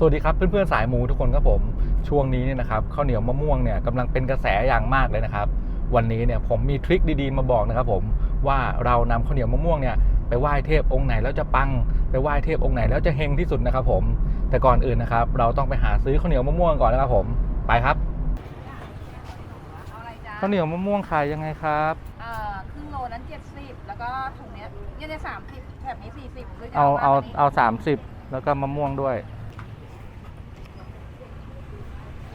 สวัสดีครับเพื่อนๆสายหมูทุกคนครับผมช่วงนี้เนี่ยนะครับข้าวเหนียวมะม่วงเนี่ยกำลังเป็นกระแสอย่างมากเลยนะครับ วันนี้เนี่ยผมมีทริคดีๆมาบอกนะครับผมว่าเรานำข้าวเหนียวมะม่วงเนี่ยไปไหว้เทพองค์ไหนแล้วจะปังไปไหว้เทพองค์ไหนแล้วจะเฮงที่สุดนะครับผมแต่ก่อนอื่นนะครับ เราต้องไปหาซื้อข้าวเหนียวมะม่วงก่อนนะครับผมไปครับเอาอะไรจ๊ะข้าวเหนียวมะม่วงขายยังไงครับเอ่อครึ่งโลนั้นเจ็ดสิบแล้วก็ถุงเนี้ยเนี่ยเนี่ยสามสิบแถบนี้สี่สิบหรืจะเอาเอามกกว่นี้เอาสามสิบแล้วก็มะม่วงด้วย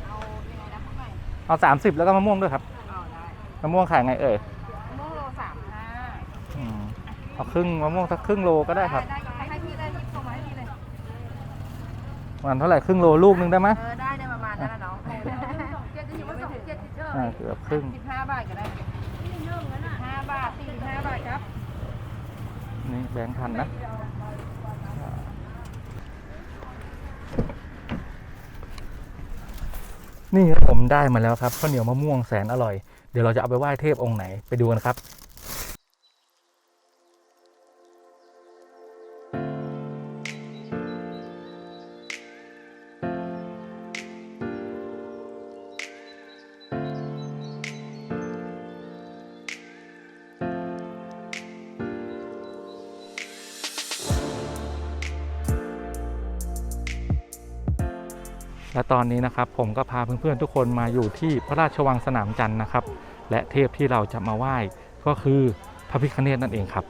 เอายังไงนะพูดใหม่ เอาสามสิบแล้วก็มะม่วงด้วยครับเอาได้มะม่วงขายไงเอ่ยมะม่วงโลสามห้าอืมเอาครึ่งมะม่วงสักครึ่งโลก็ได้ครับได้ให้ให้พี่ได้ยิบส่งมาให้พี่เลยมันเท่าไหร่ครึ่งโลลูกนึงได้ไหมเออได้ได้ประมาณนั้นนะน้องเจ็ดจะอยู่ว่าสองเจ็ดเฉยอ่าเกือบครึ่งสิบห้าบาทก็ได้ห้าบาทสี่สิบห้าบาทครับ นี่แบงค์พันนะ นี่ครับผมได้มาแล้วครับข้าวเหนียวมะม่วงแสนอร่อย เดี๋ยวเราจะเอาไปไหว้เทพองค์ไหนไปดูกันครับ และตอนนี้นะครับผมก็พาเพื่อนๆทุกคนมาอยู่ที่พระราชวังสนามจันทร์นะครับ และเทพที่เราจะมาไหว้ก็คือพระพิฆเนศนั่นเองครับ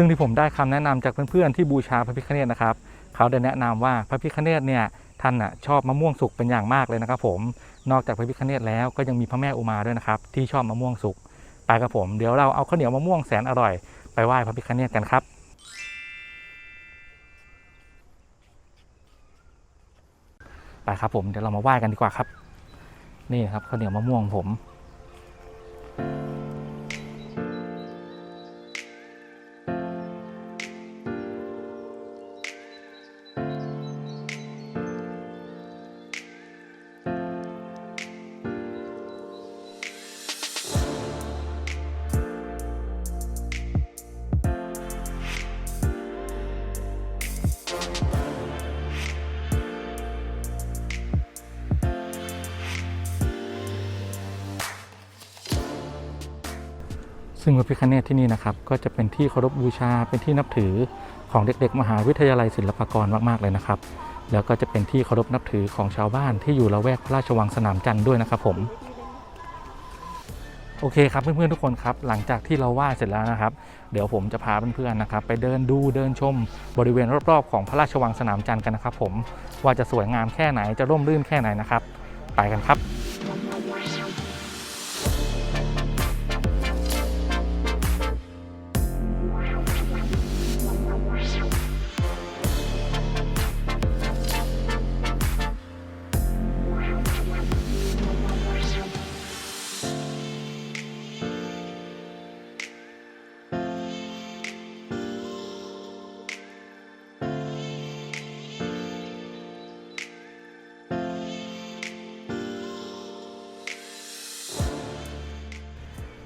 ซึ่งที่ผมได้คำแนะนำจากเพื่อนๆที่บูชาพระพิฆเนศนะครับเขาได้แนะนำว่าพระพิฆเนศเนี่ยท่านน่ะชอบมะม่วงสุกเป็นอย่างมากเลยนะครับผมนอกจากพระพิฆเนศแล้วก็ยังมีพระแม่อุมาด้วยนะครับที่ชอบมะม่วงสุกไปครับผมเดี๋ยวเราเอาข้าวเหนียวมะม่วงแสนอร่อยไปไหว้พระพิฆเนศกันครับไปครับผมเดี๋ยวเรามาไหว้กันดีกว่าครับ นี่นะครับข้าวเหนียวมะม่วงผม ซึ่งพระพิฆเนศที่นี่นะครับก็จะเป็นที่เคารพบูชาเป็นที่นับถือของเด็ก ๆ มหาวิทยาลัยศิลปากรมากๆเลยนะครับ แล้วก็จะเป็นที่เคารพนับถือของชาวบ้านที่อยู่ละแวกพระราชวังสนามจันทร์ด้วยนะครับผมโอเคครับเพื่อนๆทุกคนครับหลังจากที่เราไหว้เสร็จแล้วนะครับ เดี๋ยวผมจะพาเพื่อนๆนะครับ ไปเดินดูเดินชมบริเวณรอบๆของพระราชวังสนามจันทร์กันนะครับ ผมว่าจะสวยงามแค่ไหนจะร่มรื่นแค่ไหนนะครับ ไปกันครับ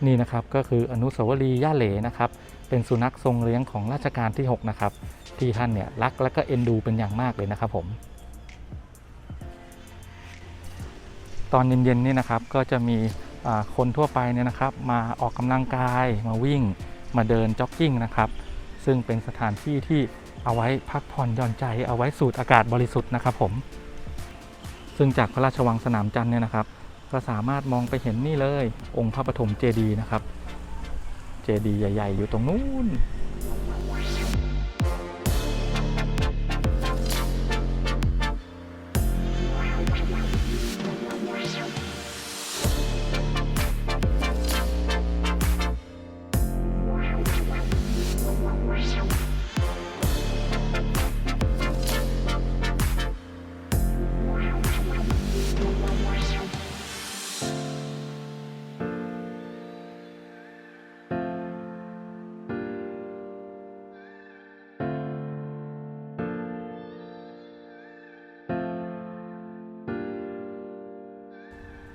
นี่นะครับก็คืออนุสาวรีย์ย่าเหลนะครับ เป็นสุนัขทรงเลี้ยงของรัชกาลที่ 6 นะครับ ที่ท่านเนี่ยรักและก็เอ็นดูเป็นอย่างมากเลยนะครับผม ตอนเย็นๆนี่นะครับก็จะมีคนทั่วไปเนี่ยนะครับ มาออกกำลังกายมาวิ่ง มาเดินจ็อกกิ้งนะครับ ซึ่งเป็นสถานที่ที่เอาไว้พักผ่อนหย่อนใจเอาไว้สูดอากาศบริสุทธิ์นะครับผม ซึ่งจากพระราชวังสนามจันทร์เนี่ยนะครับ ก็สามารถมองไปเห็นนี่เลย องค์พระปฐมเจดีย์นะครับ เจดีย์ใหญ่ ๆ อยู่ตรงนู้น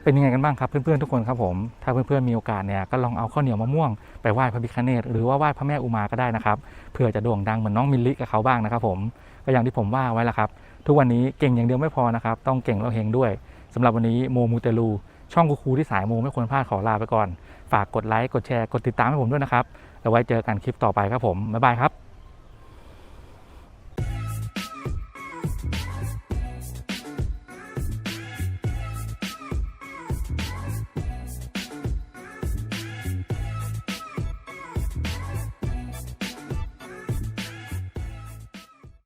เป็นยังไงกันบ้างครับเพื่อนๆทุกคนครับผมถ้าเพื่อนๆมีโอกาสเนี่ยก็ลองเอาข้าวเหนียวมะม่วงไปไหว้พระพิฆเนศหรือว่าไหว้พระแม่อุมาก็ได้นะครับเพื่อจะโด่งดังเหมือนน้องมิลลิกับเขาบ้างนะครับผมก็อย่างที่ผมว่าไว้ละครับ ทุกวันนี้เก่งอย่างเดียวไม่พอนะครับต้องเก่งแล้วเฮงด้วยสำหรับวันนี้โมมูเตลูช่องกูคูที่สายโมไม่ควรพลาดขอลาไปก่อน ฝากกดไลค์กดแชร์กดติดตามให้ผมด้วยนะครับแล้วไว้เจอกันคลิปต่อไปครับผมบ๊ายบายครับ